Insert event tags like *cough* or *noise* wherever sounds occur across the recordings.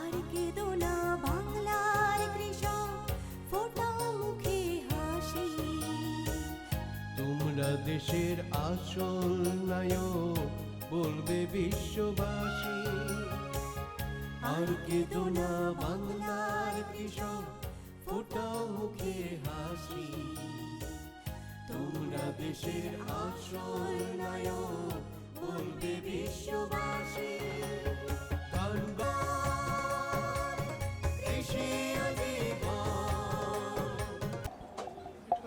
আর কেঁদো না বাংলার কৃষক ফোটাও মুখে হাসি। তোমরা দেশের আসল নায়ক বলবে বিশ্ববাসী। আর কেঁদো না বাংলার কৃষক ফোটাও মুখে হাসি। তোমরা দেশের আসল নায়ক বলবে বিশ্ববাসী। ধনবাদ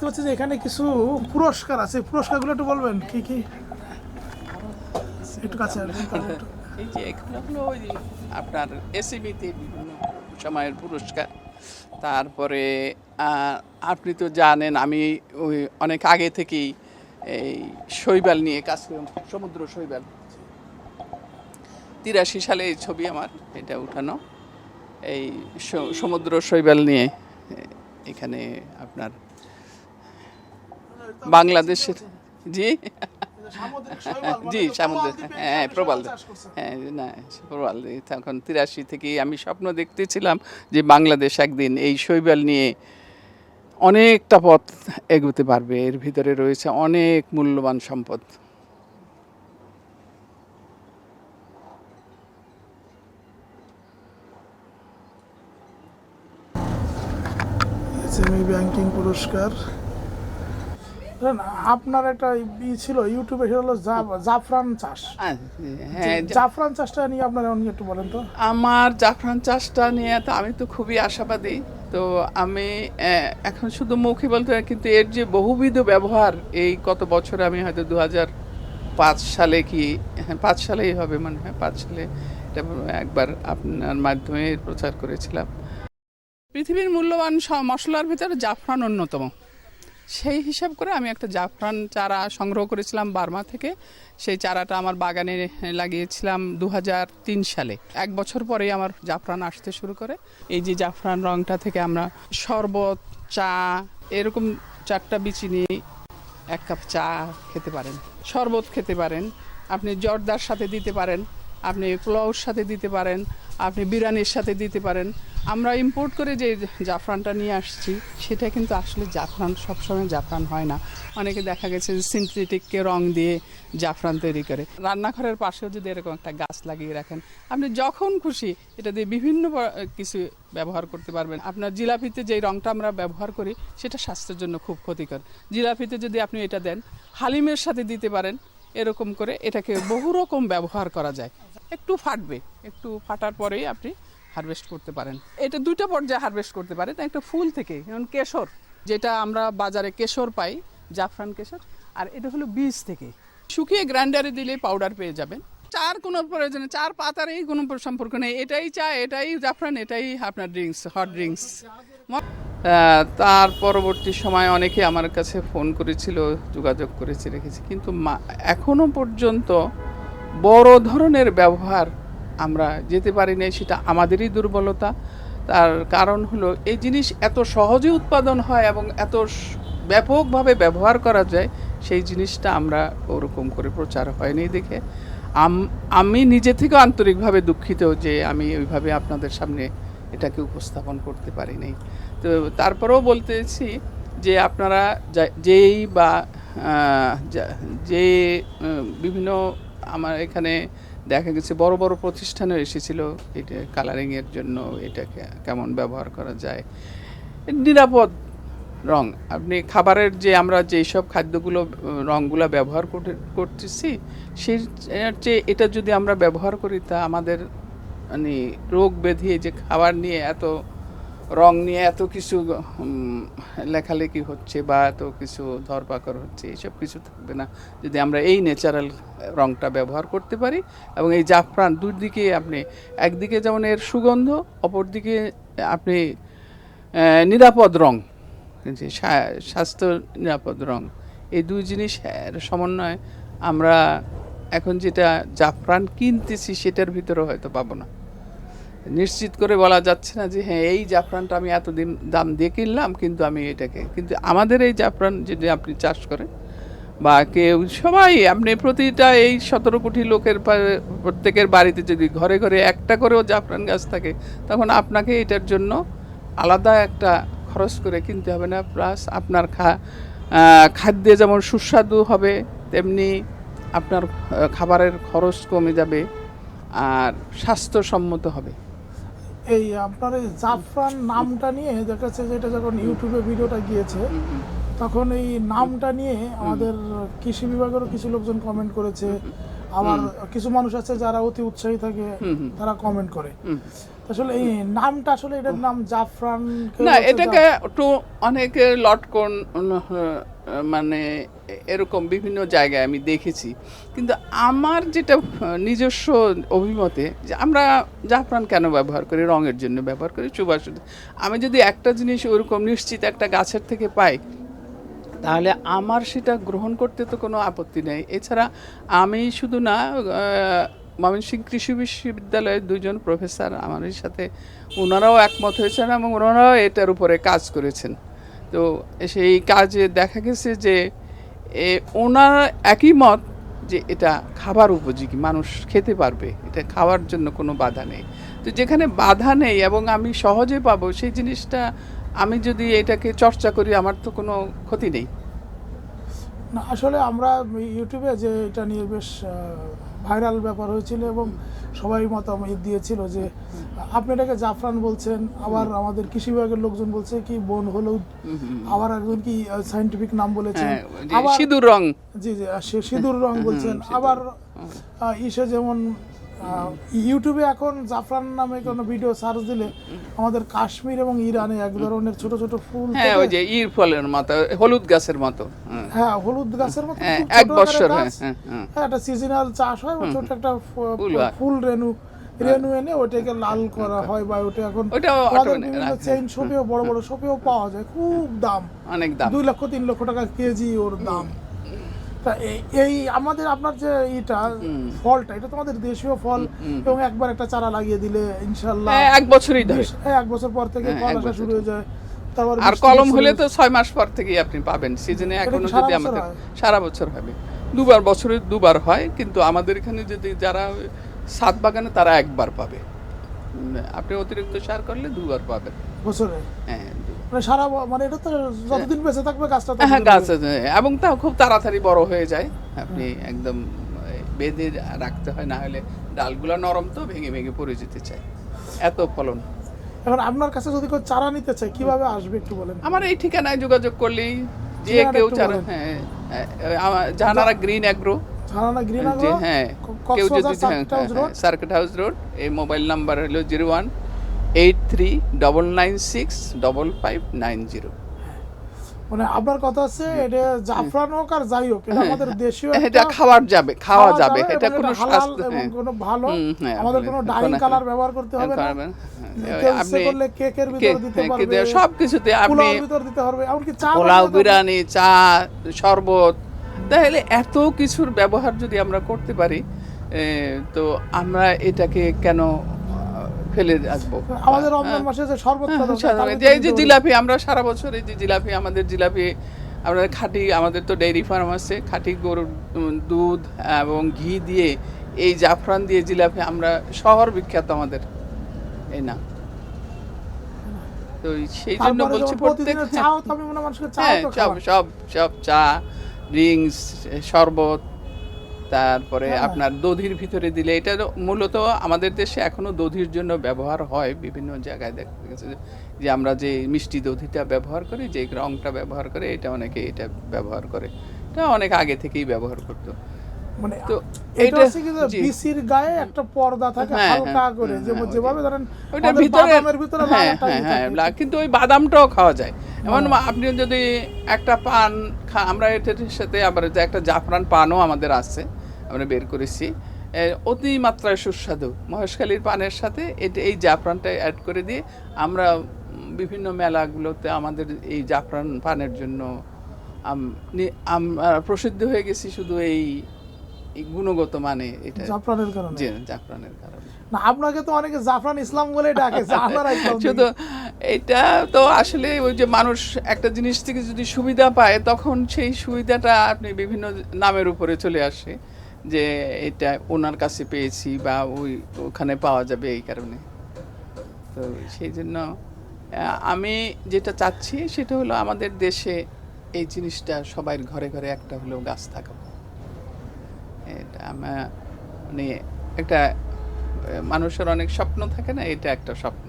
তো হচ্ছে যে এখানে কিছু পুরস্কার আছে, পুরস্কারগুলো একটু বলবেন, কি কি? একটু কাছে এই যে ওই আপনার এসিবিতে বিভিন্ন সময়ের পুরস্কার, তারপরে আপনি তো জানেন আমি ওই অনেক আগে থেকেই এই শৈবাল নিয়ে কাজ করি, সমুদ্র শৈবাল। তিরাশি সালে এই ছবি আমার, এটা উঠানো। এই সমুদ্র শৈবাল নিয়ে এখানে আপনার বাংলাদেশের জি? শৈবাল মানে জি সামুদ্রিক। হ্যাঁ প্রবাল। হ্যাঁ না প্রবাল তখন তিরাশি থেকে আমি স্বপ্ন দেখতেছিলাম যে বাংলাদেশ একদিন এই শৈবাল নিয়ে অনেকটা পথ এগোতে পারবে। এর ভিতরে রয়েছে অনেক মূল্যবান সম্পদ। ব্যাংকিং পুরস্কার। আপনার একটা ই ছিল ইউটিউবে সেটা হলো জাফরান চাষ। হ্যাঁ জাফরান চাষটা নিয়ে আপনারা একটু বলেন তো? আমার জাফরান চাষটা নিয়ে তো আমি তো খুবই আশাবাদী। তো আমি এখন শুধু মুখে বলতে কিন্তু এর যে বহুবিধ ব্যবহার এই কত বছর আমি হয়তো দু হাজার পাঁচ সালে কি হ্যাঁ পাঁচ সালেই হবে মনে হয় পাঁচ সালে এটা একবার আপনার মাধ্যমে প্রচার করেছিলাম। পৃথিবীর মূল্যবান মশলার ভিতরে জাফরান অন্যতম। সেই হিসাব করে আমি একটা জাফরান চারা সংগ্রহ করেছিলাম বার্মা থেকে। সেই চারাটা আমার বাগানে লাগিয়েছিলাম দু হাজার তিন সালে। এক বছর পরেই আমার জাফরান আসতে শুরু করে। এই যে জাফরান রংটা থেকে আমরা শরবত, চা, এরকম চারটা বিচি নিয়ে এক কাপ চা খেতে পারেন। শরবত খেতে পারেন। আপনি জর্দার সাথে দিতে পারেন। আপনি পোলাওর সাথে দিতে পারেন, আপনি বিরিয়ানির সাথে দিতে পারেন। আমরা ইম্পোর্ট করে যে জাফরানটা নিয়ে আসছি, সেটা কিন্তু আসলে জাফরান, সবসময় জাফরান হয় না। অনেকে দেখা গেছে যে সিনথেটিককে রং দিয়ে জাফরান তৈরি করে। রান্নাঘরের পাশেও যদি এরকম একটা গাছ লাগিয়ে রাখেন, আপনি যখন খুশি এটা দিয়ে বিভিন্ন কিছু ব্যবহার করতে পারবেন। আপনার জিলাপিতে যেই রংটা আমরা ব্যবহার করি, সেটা স্বাস্থ্যের জন্য খুব ক্ষতিকর। জিলাপিতে যদি আপনি এটা দেন, হালিমের সাথে দিতে পারেন, এরকম করে এটাকে বহু রকম ব্যবহার করা যায়। একটু ফাটবে, একটু ফাটার পরেই আপনি হারভেস্ট করতে পারেন। এটা দুইটা পর্যায়ে হারভেস্ট করতে পারেন একটা ফুল থেকে যেমন কেশর, যেটা আমরা বাজারে কেশর পাই, জাফরান কেশর, আর এটা হলো বীজ থেকে শুকিয়ে গ্রাইন্ডারে দিলে পাউডার পেয়ে যাবেন। চার কোনো প্রয়োজন, চার পাতার এই কোনো সম্পর্ক নেই, এটাই চা, এটাই জাফরান, এটাই আপনার ড্রিঙ্কস হট ড্রিঙ্কস তার পরবর্তী সময় অনেকে আমার কাছে ফোন করেছিল, যোগাযোগ করেছে, রেখেছি, কিন্তু মা- এখনও পর্যন্ত বড় ধরনের ব্যবহার আমরা যেতে পারি না সেটা আমাদেরই দুর্বলতা। তার কারণ হলো, এই জিনিস এত সহজে উৎপাদন হয় এবং এত ব্যাপকভাবে ব্যবহার করা যায়, সেই জিনিসটা আমরা ওরকম করে প্রচার হয়নি দেখে। আম- নিজে থেকেও আন্তরিকভাবে দুঃখিত যে আমি ওইভাবে আপনাদের সামনে এটাকে উপস্থাপন করতে পারিনি তো তারপরেও বলতেছি যে আপনারা যেই বা যে বিভিন্ন আমার এখানে দেখা গেছে বড় বড় প্রতিষ্ঠানে এসেছিল, এটা কালারিংয়ের জন্য এটাকে কেমন ব্যবহার করা যায়। নিরাপদ রং। আপনি খাবারের যে আমরা যেই সব খাদ্যগুলো, রংগুলো ব্যবহার করতে- করতেছি, সেই চেয়ে এটা যদি আমরা ব্যবহার করি, তা আমাদের মানে রোগ ব্যাধি যে খাবার নিয়ে এত রং নিয়ে এত কিছু লেখালেখি হচ্ছে বা এত কিছু ধরপাকড় হচ্ছে এইসব কিছু থাকবে না। যদি আমরা এই ন্যাচারাল রংটা ব্যবহার করতে পারি এবং এই জাফরান দুদিকে আপনি, একদিকে যেমন এর সুগন্ধ, অপরদিকে আপনি নিরাপদ রং, যে স্বাস্থ্য নিরাপদ রং, এই দুই জিনিস সমন্বয় আমরা এখন যেটা জাফরান কিনতেছি সেটার ভিতরে হয়তো পাবো না। নিশ্চিত করে বলা যাচ্ছে না যে হ্যাঁ এই জাফরানটা আমি এতদিন দাম দিয়ে কিনলাম, কিন্তু আমি এটাকে কিন্তু আমাদের এই জাফরান যদি আপনি চাষ করেন, বা কেউ, সবাই আপনি প্রতিটা এই সতেরো কোটি লোকের প্রত্যেকের বাড়িতে যদি ঘরে ঘরে একটা করেও জাফরান গাছ থাকে, তখন আপনাকে এটার জন্য আলাদা একটা খরচ করে কিনতে হবে না। প্লাস আপনার খা খাদ্যে যেমন সুস্বাদু হবে, তেমনি আপনার খাবারের খরচ কমে যাবে, আর স্বাস্থ্যসম্মত হবে। এই আপনার এই জাফরান নামটা নিয়ে দেখা যাচ্ছে যে এটা যখন ইউটিউবে ভিডিওটা গিয়েছে তখন এই নামটা নিয়ে আমাদের কৃষি বিভাগেরও কিছু লোকজন কমেন্ট করেছে। আবার কিছু মানুষ আছে যারা অতি উৎসাহী থাকে তারা কমেন্ট করে। আসলে এই নামটা আসলে এটার নাম জাফরান না এটাকে একটু অনেকে লটকন মানে এরকম বিভিন্ন জায়গায় আমি দেখেছি। কিন্তু আমার যেটা নিজস্ব অভিমতে যে আমরা জাফরান কেন ব্যবহার করি রঙের জন্য ব্যবহার করি সুবাসন আমি যদি একটা জিনিস ওরকম নিশ্চিত একটা গাছের থেকে পাই তাহলে আমার সেটা গ্রহণ করতে তো কোনো আপত্তি নেই। এছাড়া আমি শুধু না আহ, ময়মনসিংহ কৃষি বিশ্ববিদ্যালয়ের দুজন প্রফেসর আমার সাথে ওনারাও একমত হয়েছেন এবং ওনারাও এটার উপরে কাজ করেছেন। তো সেই কাজে দেখা গেছে যে ওনার একই মত যে এটা খাবার উপযোগী, মানুষ খেতে পারবে, এটা খাওয়ার জন্য কোনো বাধা নেই। তো যেখানে বাধা নেই এবং আমি সহজে পাবো, সেই জিনিসটা আমি যদি এটাকে চর্চা করি, আমার তো কোনো ক্ষতি নেই। না, আসলে আমরা ইউটিউবে যে এটা নিয়ে বেশ ভাইরাল ব্যাপার হয়েছিল এবং সবাই মতামত দিয়েছিল যে আপনি এটাকে জাফরান বলছেন আবার আমাদের কৃষি বিভাগের লোকজন বলছে কি বন হলুদ আবার একজন কি সাইন্টিফিক নাম বলেছেন হ্যাঁ আবার সিঁদুর রং। জি জি সিঁদুর রং বলছেন আবার ইসে যেমন ইউটিউবে এখন জাফরান নামে কোনো ভিডিও সার্চ দিলে আমাদের কাশ্মীর এবং ইরানে এক ধরনের ছোট ছোট ফুল হ্যাঁ ওই যে ইর ফলের মতো হলুদ গাছের মতো। হ্যাঁ। হ্যাঁ হলুদ গাছের মতো হ্যাঁ, এক গাছ। হ্যাঁ, হ্যাঁ, হ্যাঁ। একটা সিজনাল চাষ হয় ছোট একটা ফুল রেনু রেনু এনে ওটাকে লাল করা হয় বা ওটা এখন বিভিন্ন চেইন শপেও বড় বড় শপেও পাওয়া যায় খুব দাম। অনেক দাম। দুই লক্ষ তিন লক্ষ টাকা কেজি ওর দাম। তা এই- এই আমাদের আপনার যে ইটা ফলটা এটা তো আমাদের দেশীয় ফল এবং একবার একটা চারা লাগিয়ে দিলে ইনশাল্লাহ হ্যাঁ, এক বছরই ধরে। হ্যাঁ, এক বছর পর থেকে হ্যাঁ, ফল এক আসা বছর। শুরু হয়ে যায়। তারপর আর কলম হলে তো ছয় মাস পর থেকেই আপনি পাবেন। সিজনে এটা এখনও যদি আমাদের সারা বছর হবে। দুবার বছরে দুবার হয় কিন্তু আমাদের এখানে যদি যারা সাত বাগানে তারা একবার পাবে। আপনি অতিরিক্ত সার করলে দুবার পাবেন। বছরে? হ্যাঁ মানে সারা মানে এটা তো যতদিন বেঁচে থাকবে গাছটা হ্যাঁ গাছ এবং তা খুব তাড়াতাড়ি বড় হয়ে যায়। আপনি একদম বেঁধে রাখতে হয় না হলে ডালগুলো নরম তো ভেঙে ভেঙে পড়ে যেতে চায়। এত ফলন। এখন আপনার কাছে যদি কেউ চারা নিতে চায় কীভাবে আসবে একটু বলেন? আমার এই ঠিকানায় যোগাযোগ করলেই যে কেউ চারা হ্যাঁ হ্যাঁ, জানারা গ্রিন অ্যাগ্রো। ঝাড়ানা গ্রিন যে হ্যাঁ কেউ যদি house road? Circuit house road এই মোবাইল নাম্বার হলো zero one eight three double nine six double five nine zero মানে আপনার কথা হচ্ছে এটা জাফরান হোক আর যাই হোক এটা আমাদের দেশীয় এটা খাওয়ার যাবে খাওয়া যাবে এটা কোনো স্বাস্থ্য হ্যাঁ। কোনো ভালো। হ্যাঁ, আমাদের কোনো ডাইং কালার ব্যবহার করতে হবে না। হ্যাঁ, আপনি কেকের ভিতর দিতে হ্যাঁ, পারবে সব কিছুতে আপনি ভিতর দিতে পারবে এমনকি চা পোলাও বিরিয়ানি চা শরবত। তাহলে এত কিছুর ব্যবহার যদি আমরা করতে পারি তো আমরা এটাকে কেন ফেলে রাখব আমাদের রমজান মাসে যে শরবতটা হ্যাঁ, এই যে জিলাপি আমরা সারা বছর এই যে জিলাপি আমাদের জিলাপি আমরা খাঁটি আমাদের তো ডেইরি ফার্ম আছে খাঁটি গরুর দুধ এবং ঘি দিয়ে এই জাফরান দিয়ে জিলাপি আমরা শহর বিখ্যাত আমাদের। এই না। তো সেই জন্য বলছি প্রত্যেক হয় চাও হ্যাঁ সব সব সব চা ড্রিঙ্কস শরবত তারপরে। আপনার দধির ভিতরে দিলে এটা মূলত আমাদের দেশে এখনও দধির জন্য ব্যবহার হয় বিভিন্ন জায়গায় দেখা গেছে যে- যে আমরা যে মিষ্টি দধিটা ব্যবহার করি যে রংটা ব্যবহার করে এটা অনেকে এটা ব্যবহার করে এটা অনেক আগে থেকেই ব্যবহার করতো মানে তো এটা হচ্ছে কি বিসির গায়ে একটা পর্দা থাকে হ্যাঁ, হালকা হ্যাঁ, করে হ্যাঁ, যে হ্যাঁ, যেভাবে ধরেন ওইটার ভিতরে ভিতরে হ্যাঁ একটা হ্যাঁ ই হ্যাঁ থাকে। লা- কিন্তু ওই বাদামটাও খাওয়া যায়। এমন আপনি যদি একটা পান আমরা এটার সাথে আবার যে একটা জাফরান পানও আমাদের আছে আমরা বের করেছি। এ, অতি মাত্রায় সুস্বাদু। মহেশখালীর পানের সাথে এটা এই জাফরানটা অ্যাড করে দিয়ে আমরা বিভিন্ন মেলাগুলোতে আমাদের এই জাফরান পানের জন্য আম- আমরা প্রসিদ্ধ হয়ে গেছি শুধু এই গুণগত মানে এটা। জাফরানের কারণে? যে জাফরানের কারণে। না আপনাকে তো অনেকে জাফরান ইসলাম বলে ডাকে ইসলাম *laughs* শুধু এটা তো আসলে ওই যে মানুষ একটা জিনিস থেকে যদি সুবিধা পায় তখন সেই সুবিধাটা আপনি বিভিন্ন নামের উপরে চলে আসে যে এটা ওনার কাছে পেয়েছি বা ওই ওখানে পাওয়া যাবে এই কারণে। তো সেই জন্য আমি যেটা চাচ্ছি সেটা হলো আমাদের দেশে এই জিনিসটা সবার ঘরে ঘরে একটা হলেও গাছ থাকা। এটা আমার মানে একটা মানুষের অনেক স্বপ্ন থাকে না এটা একটা স্বপ্ন।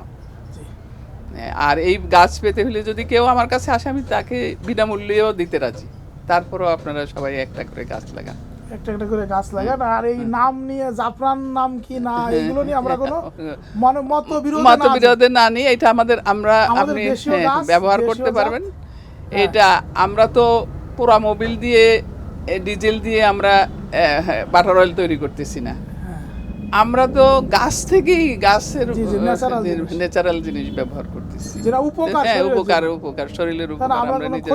আর এই গাছ পেতে হলে যদি কেউ আমার কাছে আসে আমি তাকে বিনামূল্যেও দিতে রাজি। তারপরেও আপনারা সবাই একটা করে গাছ লাগান। একটা একটা করে গাছ লাগান আর এই নাম নিয়ে জাফরান নাম কি না এগুলো নিয়ে আমরা কোনো মত বিরোধ মত বিরোধে না নিয়ে এটা আমাদের আমরা আপনি হ্যাঁ, ব্যবহার করতে পারবেন। হ্যাঁ। এটা আমরা তো পুরা মোবিল দিয়ে ডিজেল দিয়ে আমরা বাটার অয়েল তৈরি করতেছি না। আমরা তো গাছ থেকেই গাছের। ন্যাচারাল জিনিস। ব্যবহার করতেছি। উপকার হ্যাঁ উপকার উপকার শরীরের উপকার আমরা আমরা নিজের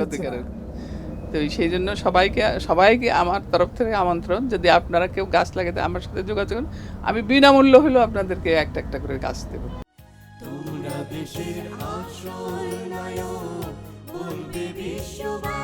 ক্ষতিকারক তো সেই জন্য সবাইকে সবাইকে আমার তরফ থেকে আমন্ত্রণ যদি আপনারা কেউ গাছ লাগাতে আমার সাথে যোগাযোগ করুন আমি বিনামূল্য হলেও আপনাদেরকে একটা একটা করে গাছ দেবো। তোমরা দেশের আশ্রয় নায়ক বলবে বিশ্ববাসী।